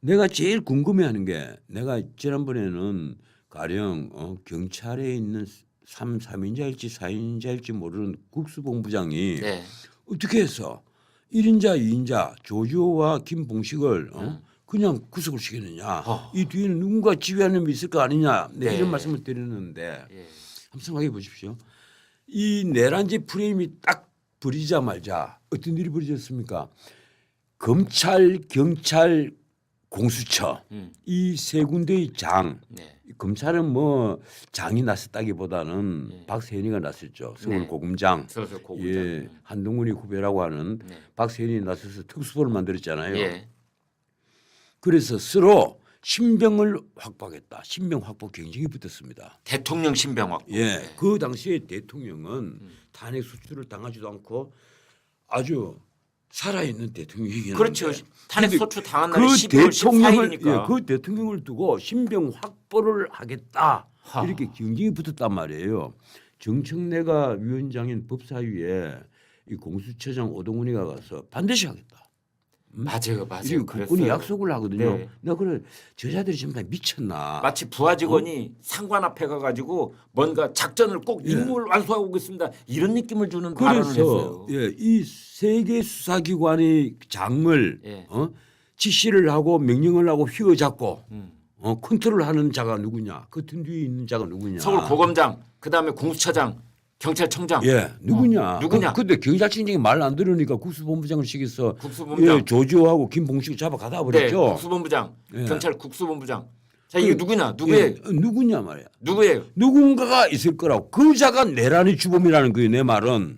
내가 제일 궁금해하는 게 내가 지난번에는 가령 어, 경찰에 있는 3, 3인자일지 4인자일지 모르는 국수본부장이 네. 어떻게 해서 1인자, 2인자 조지호와 김봉식을 어? 그냥 구속을 시켰느냐. 어. 이 뒤에는 누군가 지휘하는 게 있을 거 아니냐. 네, 네. 이런 말씀을 드리는데 예. 한번 생각해 보십시오. 이 내란제 프레임이 딱 버리자마자 어떤 일이 벌어졌습니까? 검찰, 경찰, 공수처 음. 이세 군데의 장 네. 검찰은 뭐 장이 났었다기보다는 예. 박세현이가 났었죠. 서울 네. 고검장. 서울 고구장. 예, 한동훈이 후배라고 하는 네. 박세현이 나서서 특수부를 만들었잖아요. 예. 그래서 서로 신병을 확보하겠다. 신병 확보 경쟁이 붙었습니다. 대통령 신병 확보. 예, 네. 그 당시에 대통령은 음. 탄핵 수출을 당하지도 않고 아주 살아있는 대통령이긴 그렇죠. 한데 탄핵 소추 당한 그 날이 12월 대통령을 14일이니까. 예, 그 대통령을 두고 신병 확보를 하겠다 하. 이렇게 경쟁이 붙었단 말이에요. 정청래가 위원장인 법사위에 이 공수처장 오동훈이가 가서 반드시 하겠다. 맞아요, 맞아요. 그랬어요. 약속을 하거든요. 네. 내가 그래 저자들이 다 미쳤나? 마치 부하 직원이 상관 앞에 가가지고 뭔가 작전을 꼭 예. 임무를 완수하고 오겠습니다. 이런 느낌을 주는 발언을 그래서 했어요. 예, 이 세계 수사기관의 장을 예. 어? 지시를 하고 명령을 하고 휘어잡고 음. 어, 컨트롤하는 자가 누구냐? 그 등 뒤에 있는 자가 누구냐? 서울 고검장, 그 다음에 공수처장, 경찰청장, 예, 누구냐? 어, 누구냐? 그, 근데 경찰청장이 말 안 들으니까 국수본부장을 시켜서 국수본부장, 예, 조지호하고 김봉식 잡아 가다 네, 버렸죠. 국수본부장, 예. 경찰 국수본부장. 자 이게 그- 누구냐? 누구예요? 예, 누구냐 말이야. 누구예요? 누군가가 있을 거라고. 그 자가 내란의 주범이라는 거예요. 내 말은.